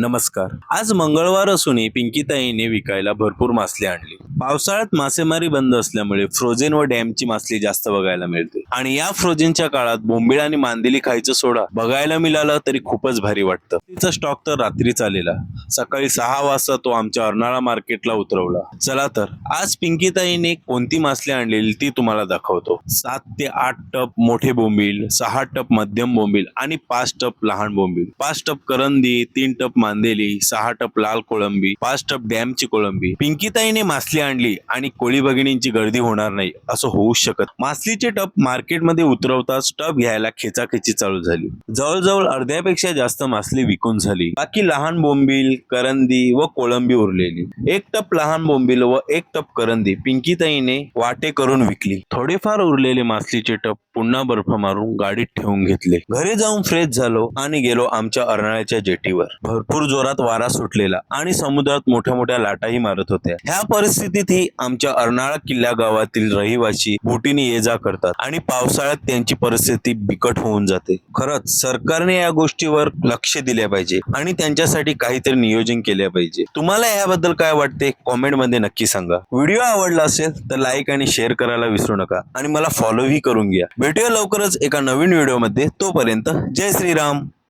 नमस्कार. आज मंगळवार असूनही पिंकीताईने विकायला भरपूर मासले आणली. पावसाळ्यात मासेमारी बंद असल्यामुळे फ्रोझेन व डॅमची मासली जास्त बघायला मिळते. आणि या फ्रोझेनच्या काळात बोंबीळ आणि मांदेली खायचं सोडा बघायला मिळालं तरी खूपच भारी वाटतं. तिचा स्टॉक तर रात्रीच आलेला. सकाळी सहा वाजता तो आमच्या अर्नाळा मार्केटला उतरवला. चला तर आज पिंकीताईने कोणती मासली आणलेली ती तुम्हाला दाखवतो. सात ते आठ टप मोठे बोंबील सहा टप मध्यम बोंबील आणि पाच टप लहान बोंबील. पाच टप करंदी तीन टप मांदेली सहा टप लाल कोळंबी पाच टप डॅमची कोळंबी. पिंकीताईने मासली आणली आणि कोळी भगिनींची गर्दी होणार नाही असं होऊ शकत. मासलीचे टप मार्केटमध्ये उतरवताच टप घ्यायला खेचाखेची चालू झाली. जवळजवळ अर्ध्यापेक्षा जास्त मासली विकून झाली. बाकी लहान बोंबील करंदी व कोळंबी उरलेली. एक टप लहान बोंबील व एक टप करंदी पिंकीताईने वाटे करून विकली. थोडेफार उरलेले मासलीचे टप पुन्हा बर्फ मारून गाडीत ठेवून घेतले. घरी जाऊन फ्रेश झालो आणि गेलो आमच्या अर्नाळ्याच्या जेटीवर. भरपूर जोरात वारा सुटलेला आणि समुद्रात मोठ्या मोठ्या लाटाही मारत होत्या. ह्या परिस्थितीतही आमच्या अर्नाळा किल्ला गावातील रहिवासी बोटीने ये जा करतात आणि पावसाळ्यात त्यांची परिस्थिती बिकट होऊन जाते. खरंच सरकारने या गोष्टीवर लक्ष दिले पाहिजे आणि त्यांच्यासाठी काहीतरी नियोजन केले पाहिजे. तुम्हाला याबद्दल काय वाटते? कॉमेंटमध्ये नक्की सांगा. व्हिडिओ आवडला असेल तर लाईक आणि शेअर करायला विसरू नका आणि मला फॉलोही करून घ्या. भेटूया लवकरच एका नवीन व्हिडिओमध्ये. तोपर्यंत जय श्रीराम.